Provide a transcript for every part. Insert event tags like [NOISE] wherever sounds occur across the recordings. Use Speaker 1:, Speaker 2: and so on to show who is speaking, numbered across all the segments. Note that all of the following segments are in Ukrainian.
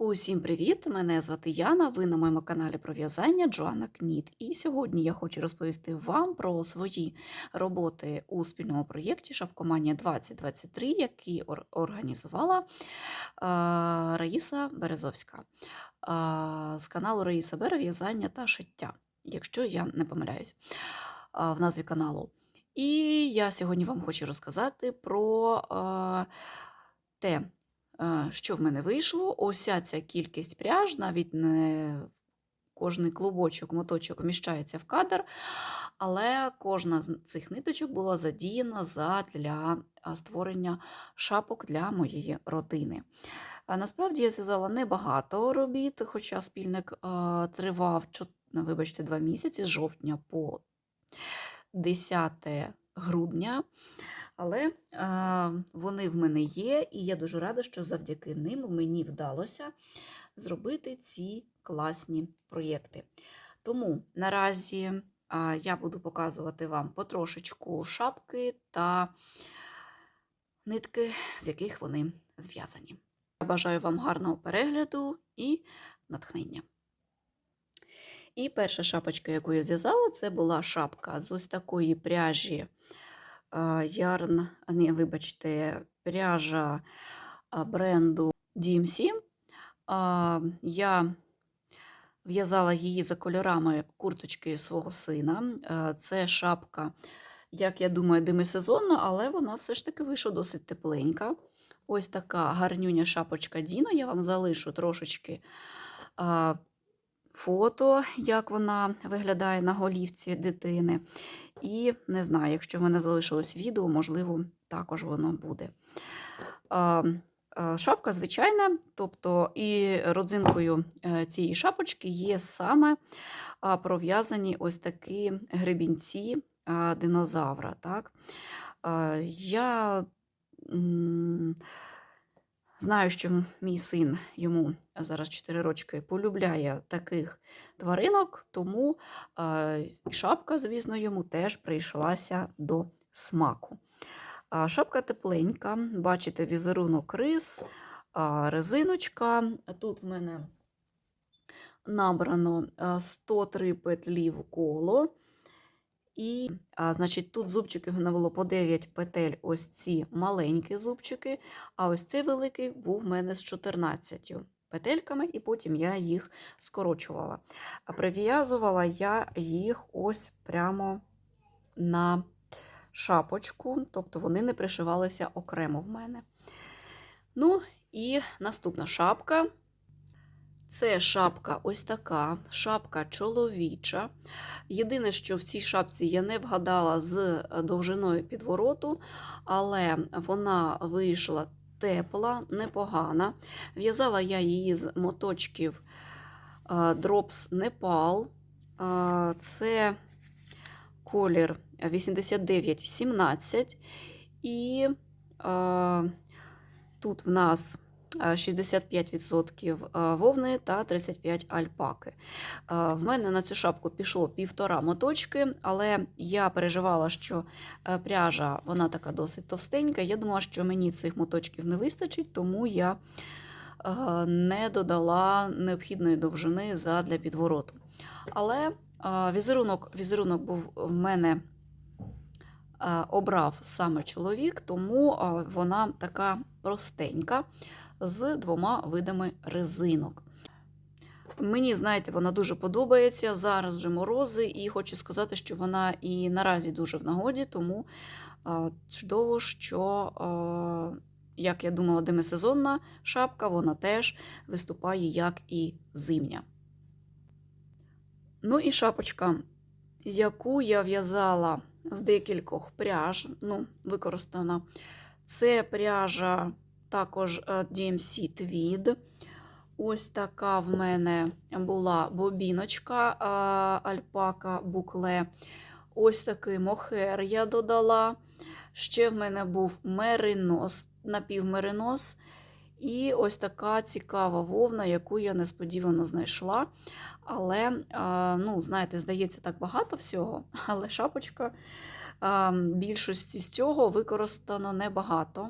Speaker 1: Усім привіт! Мене звати Яна. Ви на моєму каналі про в'язання Джоанна Кніт. І сьогодні я хочу розповісти вам про свої роботи у спільному проєкті Шапкоманія 2023, який ор- організувала е, Раїса Березовська е, з каналу Раїса Бере В'язання та шиття, якщо я не помиляюсь е, в назві каналу. І я сьогодні вам хочу розказати про те, що в мене вийшло. Ося ця кількість пряж, навіть не кожний клубочок, моточок вміщається в кадр, але кожна з цих ниточок була задіяна задля а, створення шапок для моєї родини. Насправді я зв'язала небагато робіт, хоча спільник е, тривав вибачте, два місяці з жовтня по 10 грудня. Але вони в мене є, і я дуже рада, що завдяки ним мені вдалося зробити ці класні проєкти. Тому наразі я буду показувати вам потрошечку шапки та нитки, з яких вони зв'язані. Я бажаю вам гарного перегляду і натхнення. І перша шапочка, яку я зв'язала, це була шапка з ось такої пряжі ярн, ні, вибачте, пряжа бренду DMC. Я в'язала її за кольорами курточки свого сина. Це шапка, як я думаю, демисезонна, але вона все ж таки вийшла досить тепленька. Ось така гарнюня шапочка Діно. Я вам залишу трошечки фото, як вона виглядає на голівці дитини. І не знаю, якщо в мене залишилось відео, можливо, також воно буде. Шапка звичайна, тобто і родзинкою е, цієї шапочки є саме пров'язані ось такі гребінці динозавра. Так? Я знаю, що мій син йому зараз 4 рочки полюбляє таких тваринок, тому е, шапка, звісно, йому теж прийшлася до смаку. Шапка тепленька, бачите, візерунок рис, резиночка. Тут в мене набрано 103 петлі в коло. І, а, значить, тут зубчики в мене було по 9 петель, ось ці маленькі зубчики, а ось цей великий був в мене з 14 петельками, і потім я їх скорочувала. А прив'язувала я їх ось прямо на шапочку, тобто вони не пришивалися окремо в мене. Ну, і наступна шапка. Це шапка ось така, шапка чоловіча. Єдине, що в цій шапці я не вгадала з е, довжиною підвороту, але вона вийшла тепла, непогана. В'язала я її з моточків е, Drops Nepal. Е, Це колір 89-17. І тут в нас 65% вовни та 35 альпаки. Е, В мене на цю шапку пішло півтора моточки, але я переживала, що е, пряжа вона така досить товстенька. Я думала, що мені цих моточків не вистачить, тому я е, не додала необхідної довжини задля підвороту. Але е, візерунок, візерунок був в мене е, обрав саме чоловік, тому е, вона така простенька з двома видами резинок. Мені, знаєте, вона дуже подобається. Зараз вже морози, і хочу сказати, що вона і наразі дуже в нагоді, тому чудово, що, як я думала, демисезонна шапка, вона теж виступає як і зимня. Ну і шапочка, яку я в'язала з декількох пряж, ну, використана. Це пряжа також е, DMC Tweed. Ось така в мене була бобіночка а, альпака букле. Ось такий мохер я додала. Ще в мене був меринос, напівмеринос. І ось така цікава вовна, яку я несподівано знайшла. Але, а, ну, знаєте, здається, так багато всього, але шапочка а, більшості з цього використано небагато.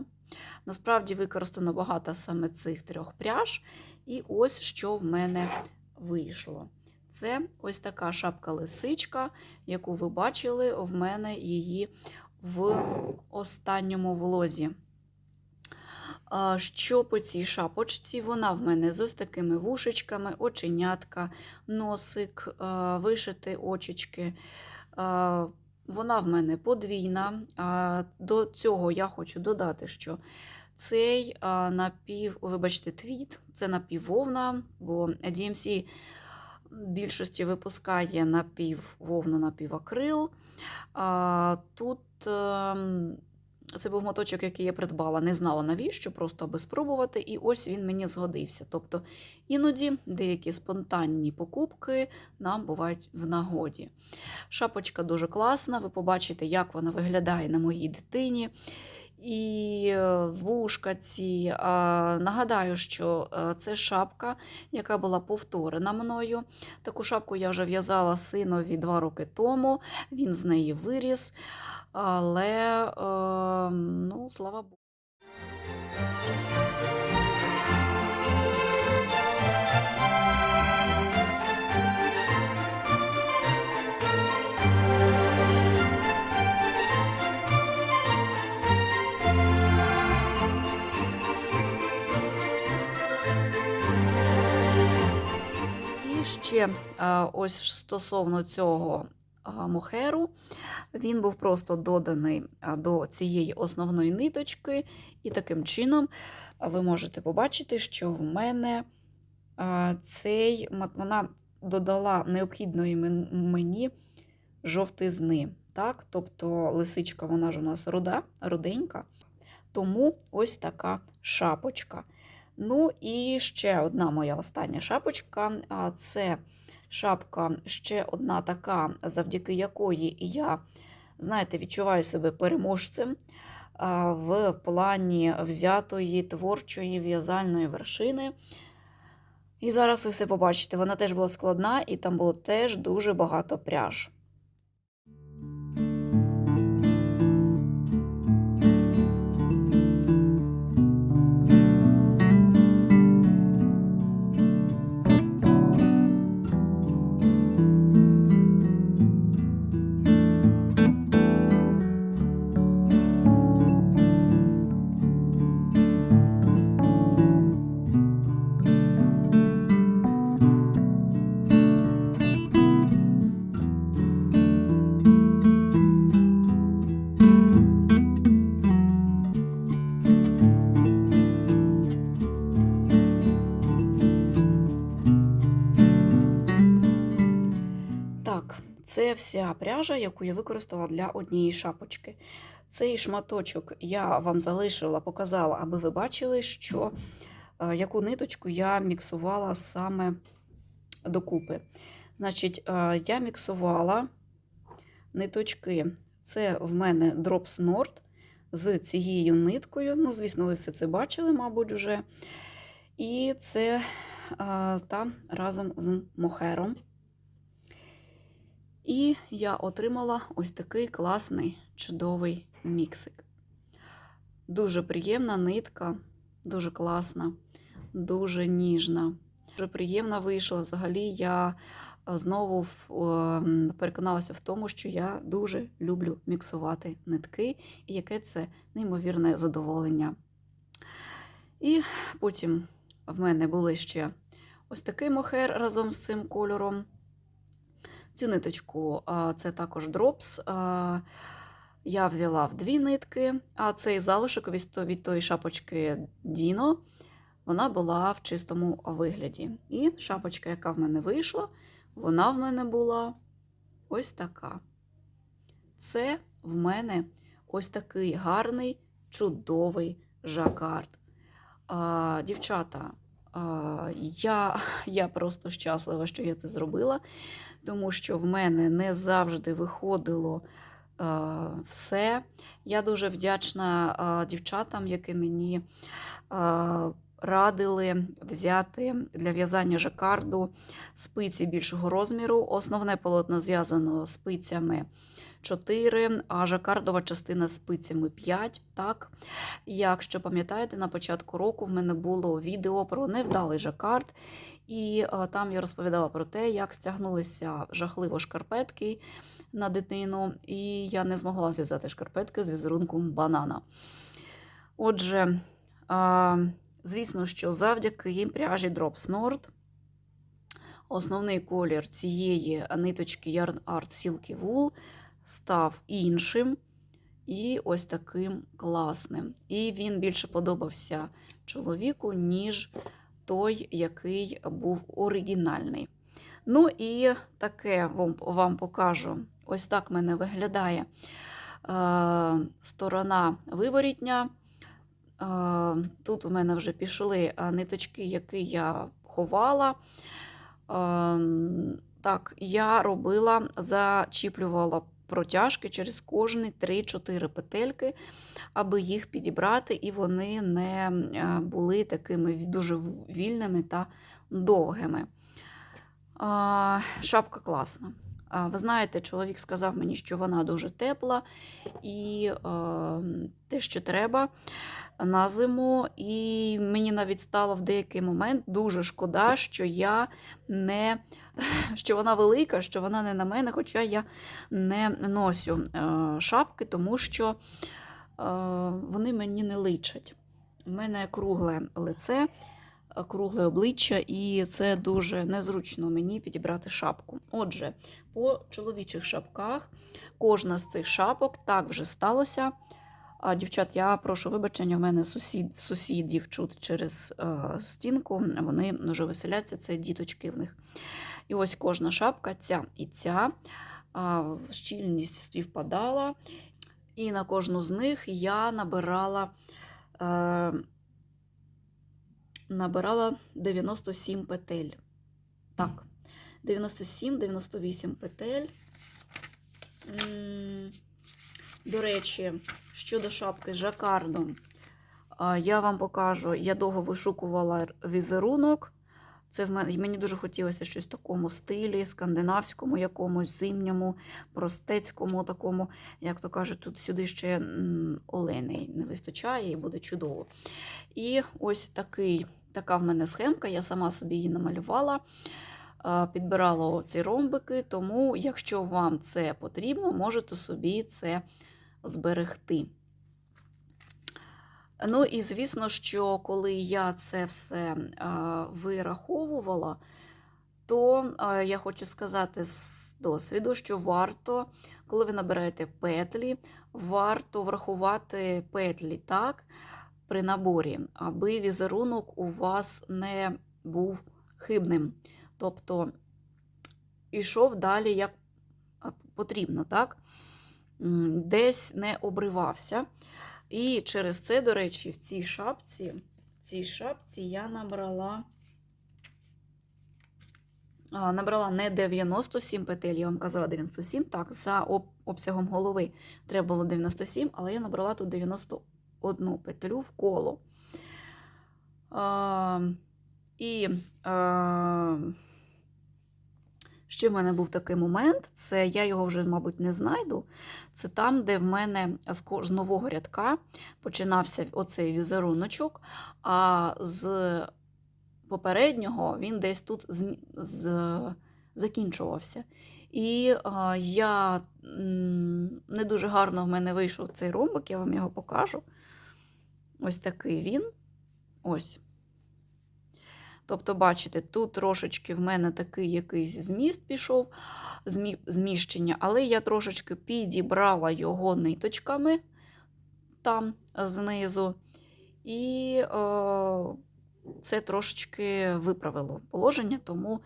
Speaker 1: Насправді використано багато саме цих трьох пряж. І ось що в мене вийшло. Це ось така шапка-лисичка, яку ви бачили в мене її в останньому влозі. Що по цій шапочці? Вона в мене з ось такими вушечками, оченятка, носик, вишити очечки. Вона в мене подвійна. До цього я хочу додати, що цей напів, вибачте, твіт, це напіввовна, бо DMC в більшості випускає напіввовну, напівакрил. Тут ем, це був моточок, який я придбала, не знала навіщо, просто аби спробувати, і ось він мені згодився. Тобто іноді деякі спонтанні покупки нам бувають в нагоді. Шапочка дуже класна, ви побачите, як вона виглядає на моїй дитині. І е, вушка ці. Нагадаю, що е, це шапка, яка була повторена мною. Таку шапку я вже в'язала синові два роки тому, він з неї виріс. Але, е, ну, слава Богу. Ще е, ось стосовно цього мохеру, він був просто доданий до цієї основної ниточки, і таким чином ви можете побачити, що в мене цей вона додала необхідної мені жовтизни. Так? Тобто лисичка, вона ж у нас руда, руденька, тому ось така шапочка. Ну і ще одна моя остання шапочка це шапка ще одна така, завдяки якої я, знаєте, відчуваю себе переможцем в плані взятої творчої в'язальної вершини. І зараз ви все побачите, вона теж була складна, і там було теж дуже багато пряж. Вся пряжа, яку я використала для однієї шапочки. Цей шматочок я вам залишила, показала, аби ви бачили, що е, яку ниточку я міксувала саме докупи. Значить, е, я міксувала ниточки. Це в мене Drops Nord з цією ниткою. Ну, звісно, ви все це бачили, мабуть, вже. І це е, та разом з мохером. І я отримала ось такий класний чудовий міксик. Дуже приємна нитка, дуже класна, дуже ніжна. Дуже приємна вийшла. Взагалі, я е, знову переконалася в тому, що я дуже люблю міксувати нитки, і яке це неймовірне задоволення. І потім в мене були ще ось такий мохер разом з цим кольором. Цю ниточку це також дропс. Я взяла в дві нитки, а цей залишок від то- тої шапочки Діно, вона була в чистому вигляді. І шапочка, яка в мене вийшла, вона в мене була ось така. Це в мене ось такий гарний, чудовий жакард. Дівчата, я, [LAUGHS] я просто щаслива, що я це зробила тому що в мене не завжди виходило все. Я дуже вдячна дівчатам, які мені радили взяти для в'язання жакарду спиці більшого розміру. Основне полотно зв'язано спицями 4, а жакардова частина з спицями 5. Так, якщо пам'ятаєте, на початку року в мене було відео про невдалий жакард, і а, там я розповідала про те, як стягнулися жахливо шкарпетки на дитину, і я не змогла зв'язати шкарпетки з візерунком банана. Отже, звісно, що завдяки пряжі Drops Nord основний колір цієї ниточки Yarn Art Silky Wool став іншим і ось таким класним. І він більше подобався чоловіку, ніж той, який був оригінальний. Ну і таке вам, вам покажу. Ось так в мене виглядає е, сторона виворітня. Е, тут у мене вже пішли е, ниточки, які я ховала. Ем, Так, я робила, зачіплювала протяжки через кожні 3-4 петельки, аби їх підібрати, і вони не е, були такими дуже вільними та довгими. Шапка класна. Ви знаєте, чоловік сказав мені, що вона дуже тепла і е, те, що треба на зиму. І мені навіть стало в деякий момент дуже шкода, що я не [LAUGHS] що вона велика, що вона не на мене, хоча я не носю е, шапки, тому що е, вони мені не личать. У мене кругле лице, кругле обличчя, і це дуже незручно мені підібрати шапку. Отже, по чоловічих шапках кожна з цих шапок так вже сталося. А, Дівчат, я прошу вибачення, в мене сусід, сусідів чути через е, стінку, вони дуже веселяться, це діточки в них. І ось кожна шапка, ця і ця, щільність співпадала. І на кожну з них я набирала е, набирала 97 петель. Так, 97-98 петель. До речі, щодо шапки з жакардом, я вам покажу, я довго вишукувала візерунок. Це в мене, мені дуже хотілося щось в такому стилі, скандинавському, якомусь зимньому, простецькому, такому, як то кажуть, тут сюди ще оленей не вистачає і буде чудово. І ось такий, така в мене схемка, я сама собі її намалювала. Підбирала ці ромбики, тому, якщо вам це потрібно, можете собі це зберегти. Ну і звісно, що коли я це все вираховувала, то я хочу сказати з досвіду, що варто, коли ви набираєте петлі, варто врахувати петлі так при наборі, аби візерунок у вас не був хибним. Тобто ішов далі як потрібно, так? Десь не обривався. І через це, до речі, в цій шапці, в цій шапці я набрала, набрала не 97 петель, я вам казала 97, так, за об- обсягом голови треба було 97, але я набрала тут 91 петлю в коло. І ще в мене був такий момент, це я його вже, мабуть, не знайду. Це там, де в мене з з нового рядка починався оцей візеруночок, а з попереднього він десь тут змі- з- закінчувався. І а, я не дуже гарно в мене вийшов цей ромбик, я вам його покажу. Ось такий він. Ось. Тобто, бачите, тут трошечки в мене такий якийсь зміст пішов, змі- зміщення, але я трошечки підібрала його ниточками там знизу, і е, це трошечки виправило положення, тому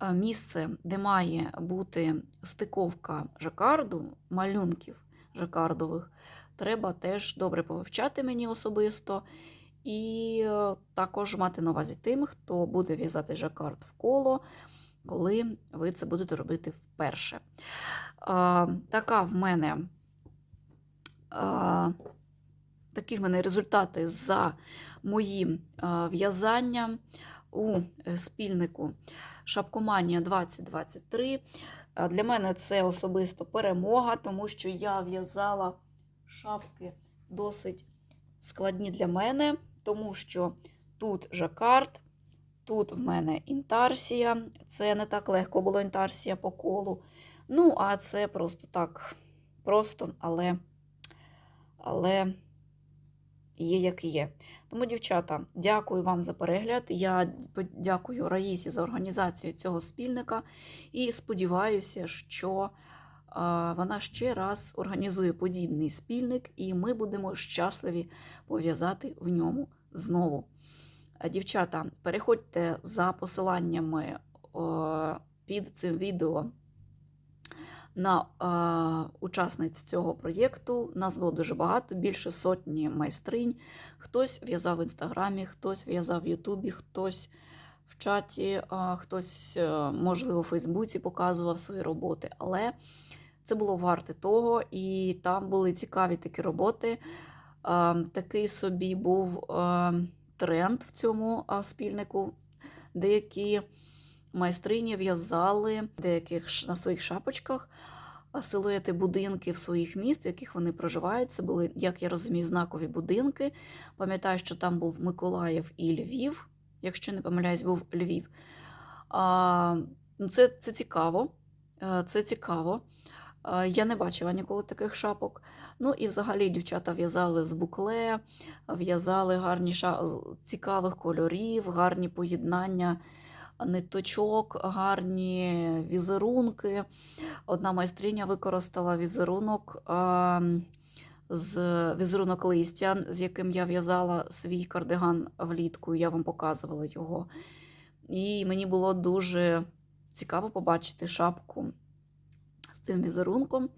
Speaker 1: е, місце, де має бути стиковка жакарду, малюнків жакардових, треба теж добре повивчати мені особисто. І е, також мати на увазі тим, хто буде в'язати жакард в коло, коли ви це будете робити вперше. А, така в мене, а, такі в мене результати за моїм в'язанням у е, спільнику Шапкоманія 2023. А Для мене це особисто перемога, тому що я в'язала шапки досить складні для мене, тому що тут жакард, тут в мене інтарсія. Це не так легко було інтарсія по колу. Ну, а це просто так, просто, але, але є як є. Тому, дівчата, дякую вам за перегляд. Я дякую Раїсі за організацію цього спільника і сподіваюся, що вона ще раз організує подібний спільник, і ми будемо щасливі пов'язати в ньому знову. Е, Дівчата, переходьте за посиланнями під цим відео на е, учасниць цього проєкту. Нас було дуже багато, більше сотні майстринь. Хтось в'язав в інстаграмі, хтось в'язав в Ютубі, хтось в чаті, хтось, е, можливо, в Фейсбуці показував свої роботи. Але це було варте того, і там були цікаві такі роботи. Е, такий собі був е, тренд в цьому спільнику. Деякі майстрині в'язали деяких на своїх шапочках силуети будинків своїх міст, в яких вони проживають. Це були, як я розумію, знакові будинки. Пам'ятаю, що там був Миколаїв і Львів, якщо не помиляюсь, був Львів. А, ну, це, це цікаво. Е, Це цікаво. Е, Я не бачила ніколи таких шапок. Ну і взагалі дівчата в'язали з букле, в'язали гарні цікавих кольорів, гарні поєднання ниточок, гарні візерунки. Одна майстриня використала візерунок а, з візерунок листя, з яким я в'язала свій кардиган влітку. Я вам показувала його. І мені було дуже цікаво побачити шапку цим візерунком.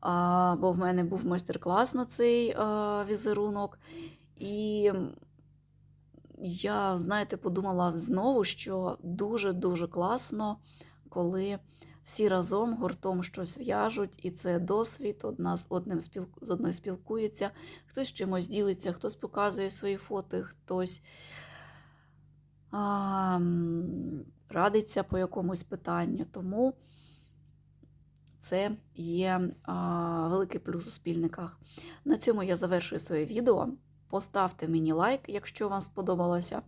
Speaker 1: А, бо в мене був майстер-клас на цей а, візерунок. І я, знаєте, подумала знову, що дуже-дуже класно, коли всі разом гуртом щось в'яжуть, і це досвід, одна з одним спіл... з одною спілкується, хтось чимось ділиться, хтось показує свої фото, хтось а, радиться по якомусь питанню. Тому це є а, великий плюс у спільниках. На цьому я завершую своє відео. Поставте мені лайк, якщо вам сподобалося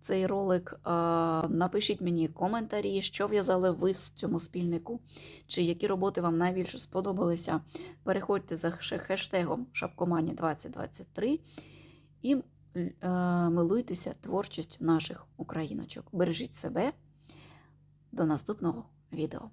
Speaker 1: цей ролик. А, Напишіть мені коментарі, що в'язали ви в цьому спільнику, чи які роботи вам найбільше сподобалися. Переходьте за хештегом Шапкомані 2023 і милуйтеся творчістю наших україночок. Бережіть себе. До наступного відео.